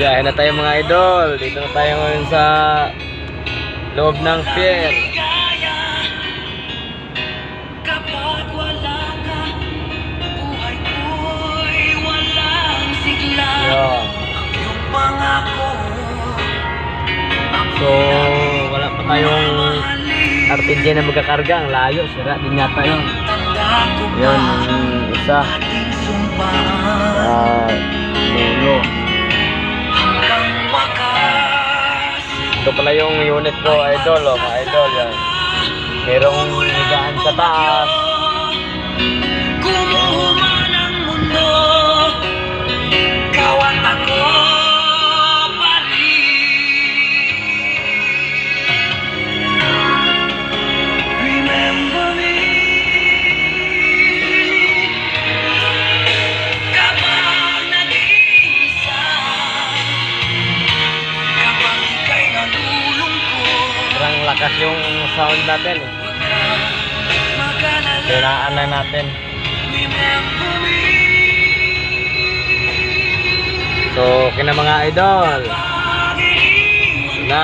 Biyahe na tayo mga idol. Dito na tayo ngayon sa loob ng pier. Pangako, So, wala pa tayong. RPG na magkakarga. Ang layo. Sira din yata yun. Yun, isa. Ito pala yung unit ko, idol. Oh, idol. Yan. Merong higaan sa taas. Nalulungkot Parang lakas yung sound natin. eh. Mag-alala Kailangan na natin. So, okay na mga idol. Na.